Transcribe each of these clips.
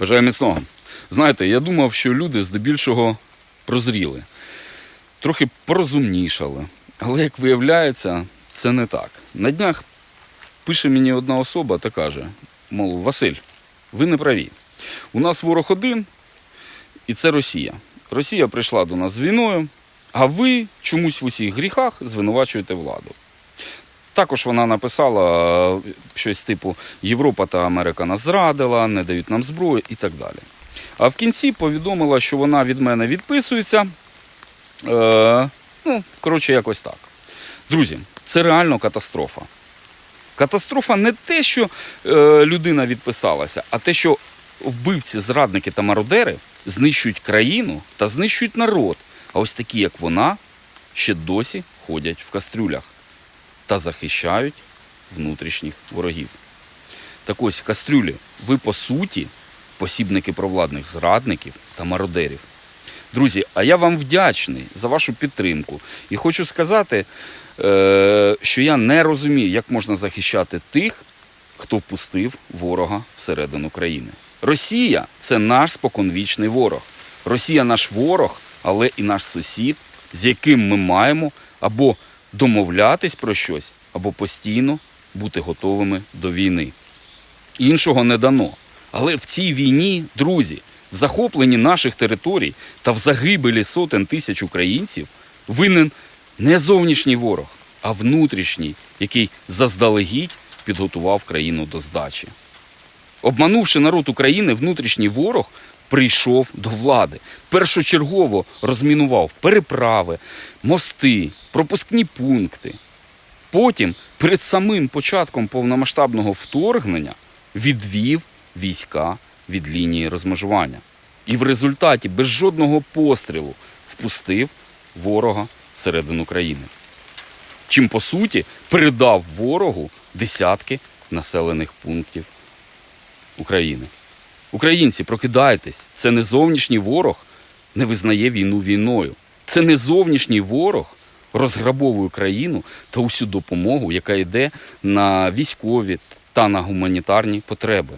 Бажаю міцного. Знаєте, я думав, що люди здебільшого прозріли, трохи порозумнішали. Але як виявляється, це не так. На днях пише мені одна особа та каже: мов, Василь, ви не праві. У нас ворог один, і це Росія. Росія прийшла до нас з війною, а ви чомусь в усіх гріхах звинувачуєте владу. Також вона написала е, щось типу Європа та Америка нас зрадила, не дають нам зброю і так далі. А в кінці повідомила, що вона від мене відписується. Е, ну, коротше, якось так. Друзі, це реально катастрофа. Катастрофа не те, що е, людина відписалася, а те, що вбивці, зрадники та мародери знищують країну та знищують народ. А ось такі, як вона, ще досі ходять в кастрюлях та захищають внутрішніх ворогів. Так ось кастрюлі, ви по суті посібники провладних зрадників та мародерів. Друзі, а я вам вдячний за вашу підтримку. І хочу сказати, е, що я не розумію, як можна захищати тих, хто впустив ворога всередину країни. Росія це наш споконвічний ворог. Росія наш ворог, але і наш сусід, з яким ми маємо або домовлятись про щось, або постійно бути готовими до війни. Іншого не дано. Але в цій війні, друзі, в захопленні наших територій та в загибелі сотень тисяч українців винен не зовнішній ворог, а внутрішній, який заздалегідь підготував країну до здачі. Обманувши народ України, внутрішній ворог прийшов до влади. Першочергово розмінував переправи, мости, пропускні пункти. Потім, перед самим початком повномасштабного вторгнення, відвів війська від лінії розмежування. І в результаті без жодного пострілу впустив ворога всередину країни. Чим по суті передав ворогу десятки населених пунктів України. Українці, прокидайтесь, це не зовнішній ворог не визнає війну війною. Це не зовнішній ворог розграбовує країну та усю допомогу, яка йде на військові та на гуманітарні потреби.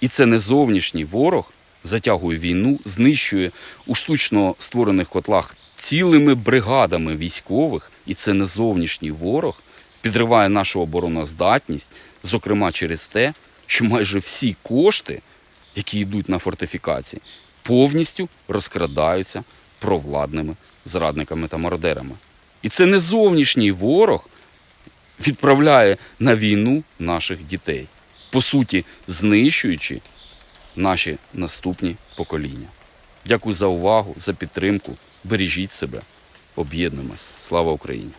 І це не зовнішній ворог затягує війну, знищує у штучно створених котлах цілими бригадами військових, і це не зовнішній ворог підриває нашу обороноздатність, зокрема через те, що майже всі кошти, які йдуть на фортифікації, повністю розкрадаються провладними зрадниками та мародерами. І це не зовнішній ворог відправляє на війну наших дітей, по суті, знищуючи наші наступні покоління. Дякую за увагу, за підтримку. Бережіть себе, об'єднуємось. Слава Україні!